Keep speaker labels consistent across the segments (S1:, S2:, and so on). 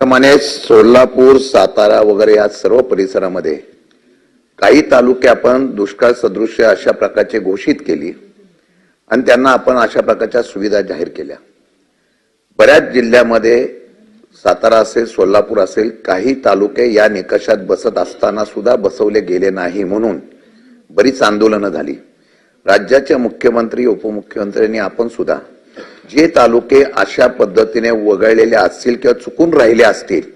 S1: प्रमाणे सोलापूर सातारा वगैरे या सर्व परिसरामध्ये काही तालुके आपण दुष्काळ सदृश्य अशा प्रकारचे घोषित केली आणि त्यांना आपण अशा प्रकारच्या सुविधा जाहीर केल्या. बऱ्याच जिल्ह्यामध्ये सातारा असेल सोलापूर असेल काही तालुके या निकषात बसत असताना सुद्धा बसवले गेले नाही म्हणून बरीच आंदोलनं झाली. राज्याच्या मुख्यमंत्री उपमुख्यमंत्र्यांनी आपण सुद्धा जे तालुके अशा पद्धतीने वगळलेले असतील किंवा चुकून राहिले असतील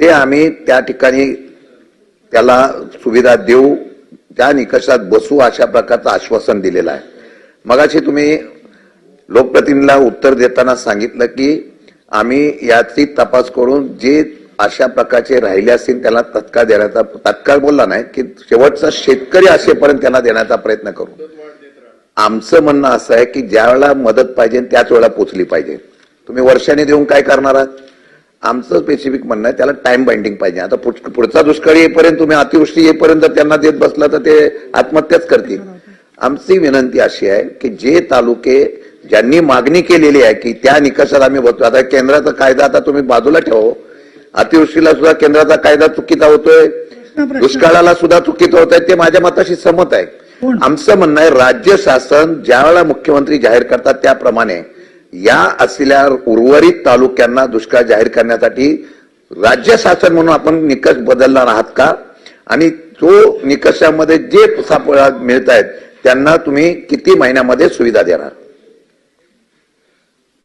S1: ते आम्ही त्या ठिकाणी त्याला सुविधा देऊ त्या निकषात बसू अशा प्रकारचं आश्वासन दिलेलं आहे. मगाशी तुम्ही लोकप्रतिनिधीला उत्तर देताना सांगितलं की आम्ही याची तपास करून जे अशा प्रकारचे राहिले असतील त्याला तत्काळ देण्याचा तत्काळ बोलला नाही की शेवटचा शेतकरी असेपर्यंत त्यांना देण्याचा प्रयत्न करू. आमचं म्हणणं असं आहे की ज्या वेळेला मदत पाहिजे त्याच वेळेला पोचली पाहिजे. तुम्ही वर्षाने देऊन काय करणार आहात? आमचं स्पेसिफिक म्हणणं आहे त्याला टाइम बाइंडिंग पाहिजे. आता पुढचा दुष्काळ येईपर्यंत तुम्ही अतिवृष्टी येईपर्यंत त्यांना देत बसला तर ते आत्महत्याच करतील. आमची विनंती अशी आहे की जे तालुके ज्यांनी मागणी केलेली आहे की त्या निकषात आम्ही बघतो. आता केंद्राचा कायदा आता तुम्ही बाजूला ठेवा. अतिवृष्टीला सुद्धा केंद्राचा कायदा चुकीचा होतोय. दुष्काळाला सुद्धा चुकीचं होत आहे. ते माझ्या मताशी सहमत आहे. आमचं म्हणणं आहे राज्य शासन ज्या वेळेला मुख्यमंत्री जाहीर करतात त्याप्रमाणे या असलेल्या उर्वरित तालुक्यांना दुष्काळ जाहीर करण्यासाठी राज्य शासन म्हणून आपण निकष बदलणार आहात का? आणि तो निकषामध्ये जे सापळा मिळत आहेत त्यांना तुम्ही किती महिन्यामध्ये सुविधा देणार?